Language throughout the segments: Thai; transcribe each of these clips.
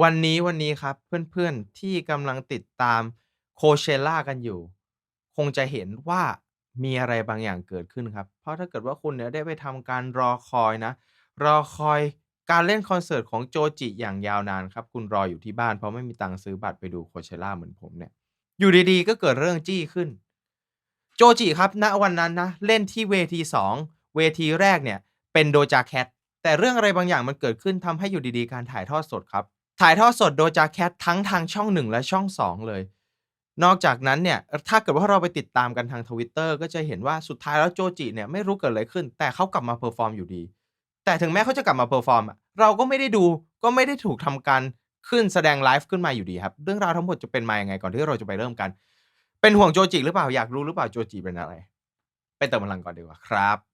วันนี้วันนี้ครับเพื่อนๆที่กำลังติดตาม Coachella กันอยู่ คงจะเห็นว่ามีอะไรบางอย่างเกิดขึ้นครับ เพราะถ้าเกิดว่าคุณเนี่ยได้ไปทำการรอคอยนะ รอคอยการเล่นคอนเสิร์ตของโจจิอย่างยาวนานครับ คุณรออยู่ที่บ้านเพราะไม่มีตังค์ซื้อบัตรไปดู Coachella เหมือนผมเนี่ย อยู่ดีๆ ก็เกิดเรื่องจี้ขึ้น โจจิครับณวันนั้นนะ เล่นที่เวที 2 เวทีแรกเนี่ย เป็น Doja Cat แต่เรื่องอะไรบางอย่างมันเกิดขึ้นทำให้อยู่ดีๆ การถ่ายทอดสดครับ ถ่ายทอดสด Doja Cat ทั้งทางช่อง 1 และช่อง 2 เลย นอกจากนั้นเนี่ยถ้าเกิดว่าเราไปติดตามกันทาง Twitter ก็จะเห็นว่าสุดท้ายแล้วโจจิเนี่ยไม่รู้เกิดอะไรขึ้น แต่เขากลับมาเพอร์ฟอร์มอยู่ดี แต่ถึงแม้เขาจะกลับมาเพอร์ฟอร์มเราก็ไม่ได้ดูก็ไม่ได้ถูกทำการขึ้นแสดงไลฟ์ขึ้นมาอยู่ดีครับ เรื่องราวทั้งหมดจะเป็นมาอยังไงก่อนที่เราจะไปเริ่มกัน เป็นห่วงโจจิหรือเปล่าอยากรู้หรือเปล่าโจจิเป็นอะไร?ไปเติมพลังก่อนดีกว่าครับ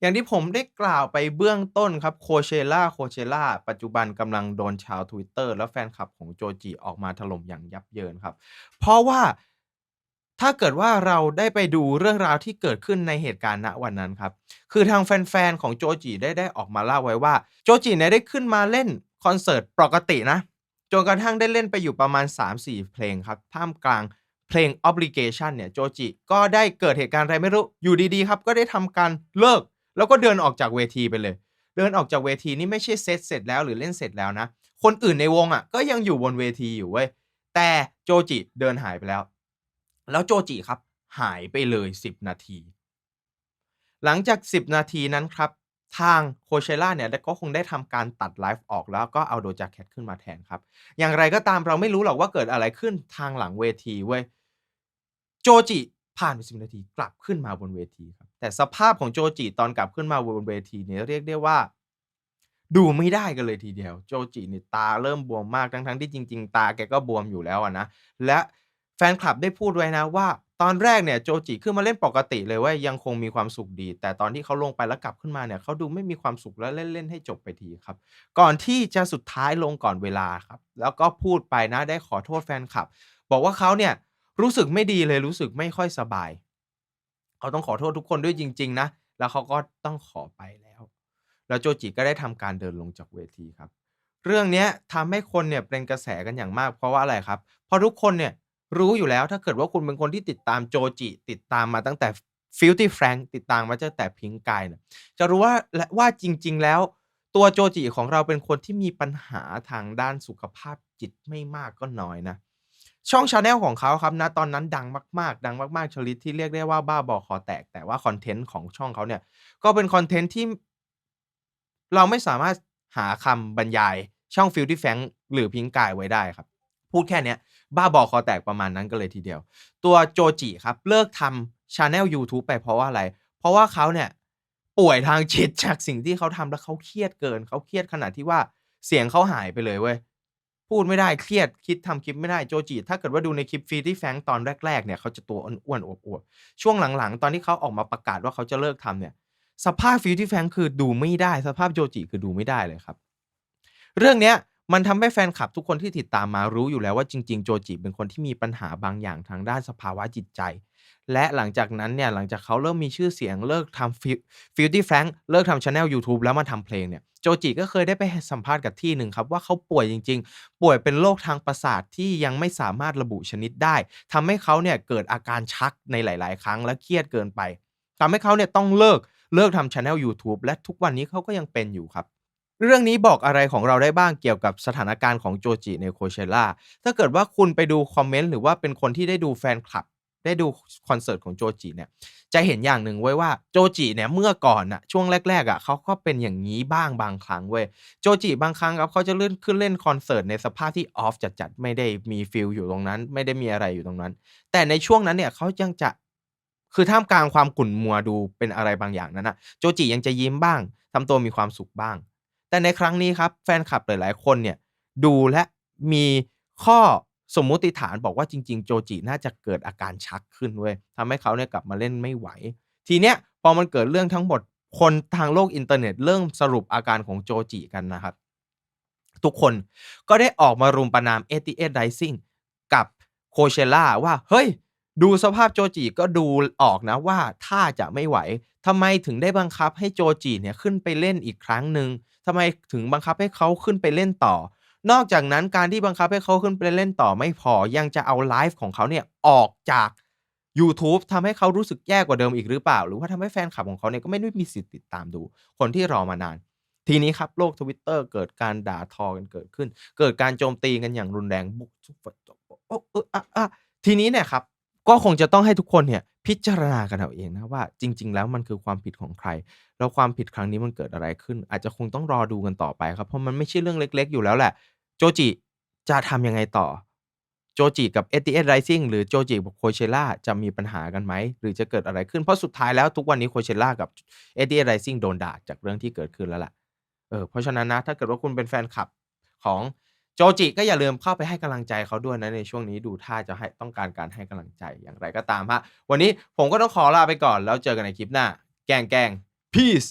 อย่างที่ผมได้กล่าวไปเบื้องต้นครับ Coachella Coachella ปัจจุบันกำลังโดนชาว Twitter และแฟนคลับของโจจิออกมาถล่มอย่างยับเยินครับ เพราะว่าถ้าเกิดว่าเราได้ไปดูเรื่องราวที่เกิดขึ้นในเหตุการณ์ณวันนั้นครับ คือทางแฟนๆของโจจิได้ได้ออกมาเล่าไว้ว่า โจจิเนี่ยได้ขึ้นมาเล่นคอนเสิร์ตปกตินะจนกระทั่งได้เล่นไปอยู่ประมาณ 3-4 เพลงครับท่ามกลางเพลง Obligation เนี่ยโจจิก็ได้เกิดเหตุการณ์อะไรไม่รู้อยู่ดีๆครับ ก็ได้ทำการเลิก แล้วก็เดินออกจากเวทีไปเลย เดินออกจากเวทีนี่ไม่ใช่เซตเสร็จแล้วหรือเล่นเสร็จแล้วนะ คนอื่นในวงอะก็ยังอยู่บนเวทีอยู่เว้ยแต่โจจิเดินหายไปแล้ว แล้วโจจิครับหายไปเลย 10 นาที หลังจาก 10 นาทีนั้นครับ ทาง Coachella เนี่ยก็คงได้ทำการตัดไลฟ์ออกแล้วก็เอา Doja Cat ขึ้นมาแทนครับ อย่างไรก็ตามเราไม่รู้หรอกว่าเกิดอะไรขึ้นทางหลังเวทีเว้ย โจจิ ผ่านไป10นาทีกลับขึ้นมาบนเวทีครับแต่สภาพของโจจิตอนกลับขึ้นมาบนเวทีเนี่ยเรียกได้ว่า ดูไม่ได้กันเลยทีเดียว โจจินี่ยตาเริ่มบวมมากทั้งๆที่จริง ๆ ตาแกก็บวมอยู่แล้วนะและแฟนคลับได้พูดไว้นะว่า ตอนแรกเนี่ยโจจิขึ้นมาเล่นปกติเลยว้ยยังคงมีความสุขดี แต่ตอนที่เขาลงไปแล้วกลับขึ้นมาเนี่ยเขาดูไม่มีความสุขแล้วเล่นๆให้จบไปทีครับ ก่อนที่จะสุดท้ายลงก่อนเวลาครับ แล้วก็พูดไปนะได้ขอโทษแฟนคลับ บอกว่าเขาเนี่ย รู้สึกไม่ดีเลยรู้สึกไม่ค่อยสบาย เขาต้องขอโทษทุกคนด้วยจริง ๆ นะ แล้วเขาก็ต้องขอไปแล้ว แล้วโจจิก็ได้ทำการเดินลงจากเวทีครับ เรื่องนี้ยทำให้คนเนี่ยเป็นกระแสกันอย่างมากเพราะว่าอะไรครับ เพราะทุกคนเนี่ยรู้อยู่แล้วถ้าเกิดว่าคุณเป็นคนที่ติดตามโจจิ ติดตามมาตั้งแต่ F Filthy Frank ติดตามมาตั้งแต่ Pink Guy เนี่ยจะรู้ว่าและว่าจริง ๆ แล้วตัวโจจิของเราเป็นคนที่มีปัญหาทางด้านสุขภาพจิตไม่มากก็น้อยนะ ช่อง channel ของเขาครับณตอนนั้นดังมาก ๆ ดังมากๆชนิดที่เรียกได้ว่าบ้าบอคอแตก แต่ว่าคอนเทนต์ของช่องเขาเนี่ย ก็เป็นคอนเทนต์ที่ เราไม่สามารถหาคำบรรยายช่อง Filthy Frank หรือ Pink Guy ไว้ได้ครับ พูดแค่เนี้ย บ้าบอคอแตกประมาณนั้นกันเลยทีเดียว ตัวโจจิครับเลิกทำ channel ยูทูบไปเพราะว่าอะไร เพราะว่าเขาเนี่ยป่วยทางจิตจากสิ่งที่เขาทำแล้วเขาเครียดเกิน เขาเครียดขนาดที่ว่าเสียงเขาหายไปเลยเว้ย พูดไม่ได้เครียดคิดทำคลิปไม่ได้โจจิถ้าเกิดว่าดูในคลิป Filthy Frank ตอนแรกๆเนี่ยเขาจะตัวอ้วนๆอวบๆช่วงหลังๆ ตอนที่เขาออกมาประกาศว่าเขาจะเลิกทำเนี่ย สภาพ Filthy Frank คือดูไม่ได้ สภาพโจจิคือดูไม่ได้เลยครับ เรื่องเนี้ยมันทำให้แฟนคลับทุกคนที่ติดตามมารู้อยู่แล้วว่าจริง ๆ โจจิเป็นคนที่มีปัญหาบางอย่างทางด้านสภาวะจิตใจ และหลังจากนั้นเนี่ยหลังจากเขาเริ่มมีชื่อเสียงเลิกทำ Fil Filthy Frank เลิกทำ channel ยูทูบแล้วมาทำเพลงเนี่ยโจจิก็เคยได้ไปสัมภาษณ์กับที่หนึ่งครับว่าเขาป่วยจริง ๆ ป่วยเป็นโรคทางประสาทที่ยังไม่สามารถระบุชนิดได้ทำให้เขาเนี่ยเกิดอาการชักในหลาย ๆ ครั้งและเครียดเกินไปทำให้เขาเนี่ยต้องเลิกเลิกทำ channel ยูทูบและทุกวันนี้เขาก็ยังเป็นอยู่ครับเรื่องนี้บอกอะไรของเราได้บ้างเกี่ยวกับสถานการณ์ของโจจิใน Coachella ถ้าเกิดว่าคุณไปดูคอมเมนต์หรือว่าเป็นคนที่ได้ดูแฟนคลับ ได้ดูคอนเสิร์ตของโจจิเนี่ยจะเห็นอย่างหนึ่งเว้ว่าโจจิเนี่ยเมื่อก่อนน่ะช่วงแรกๆอะเขาก็เป็นอย่างงี้บ้างบางครั้งเว้ยโจจิบางครั้งครับเขาจะเลื่อนขึ้นเล่นคอนเสิร์ตในสภาพที่ออฟจัดๆไม่ได้มีฟีลอยู่ตรงนั้น ไม่ได้มีอะไรอยู่ตรงนั้น แต่ในช่วงนั้นเนี่ยเขายังจะคือท่ามกลางความขุ่นมัวดูเป็นอะไรบางอย่างนั้นนะโจจิยังจะยิ้มบ้างทำตัวมีความสุขบ้าง แต่ในครั้งนี้ครับแฟนคลับหลายๆคนเนี่ยดูและมีข้อ สมมุติฐานบอกว่าจริง ๆ โจจิน่าจะเกิดอาการชักขึ้นเว้ยทำให้เขาเนี่ยกลับมาเล่นไม่ไหว ทีเนี้ยพอมันเกิดเรื่องทั้งหมดคนทางโลกอินเทอร์เน็ตเริ่มสรุปอาการของโจจิกันนะครับ ทุกคนก็ได้ออกมารุมประณาม 88rising กับ Coachella ว่า เฮ้ย ดูสภาพโจจิก็ดูออกนะว่าท่าจะไม่ไหวทำไมถึงได้บังคับให้โจจิเนี่ยขึ้นไปเล่นอีกครั้งหนึ่งทำไมถึงบังคับให้เขาขึ้นไปเล่นต่อ นอกจากนั้นการที่บังคับให้เขาขึ้นไปเล่นต่อไม่พอยังจะเอาไลฟ์ของเขาเนี่ยออกจากยูทูบทำให้เขารู้สึกแย่กว่าเดิมอีกหรือเปล่า หรือว่าทำให้แฟนคลับของเขาเนี่ยก็ไม่ได้มีสิทธิ์ติดตามดู คนที่รอมานาน ทีนี้ครับโลก Twitter เกิดการด่าทอกันเกิดขึ้น เกิดการโจมตีกันอย่างรุนแรงบุกซุกฟะจกโออออทีนี้เนี่ยครับก็คงจะต้องให้ทุกคนเนี่ยพิจารณากันเอาเองนะว่าจริง ๆ แล้วมันคือความผิดของใคร แล้วความผิดครั้งนี้มันเกิดอะไรขึ้น อาจจะคงต้องรอดูกันต่อไปครับเพราะมันไม่ใช่เรื่องเล็ก ๆ อยู่แล้วแหละ โจจิจะทำยังไงต่อ โจจิกับ ATS Rising หรือโจจิกับ Coachella จะมีปัญหากันไหม หรือจะเกิดอะไรขึ้น เพราะสุดท้ายแล้วทุกวันนี้ Coachella กับ ATS Rising โดนด่าจากเรื่องที่เกิดขึ้นแล้วล่ะเออเพราะฉะนั้นนะถ้าเกิดว่าคุณเป็นแฟนคลับของโจจิก็อย่าลืมเข้าไปให้กำลังใจเขาด้วยนะในช่วงนี้ดูท่าจะให้ต้องการการให้กำลังใจอย่างไรก็ตามครับวันนี้ผมก็ต้องขอลาไปก่อนแล้วเจอกันในคลิปหน้า แกล้ง Peace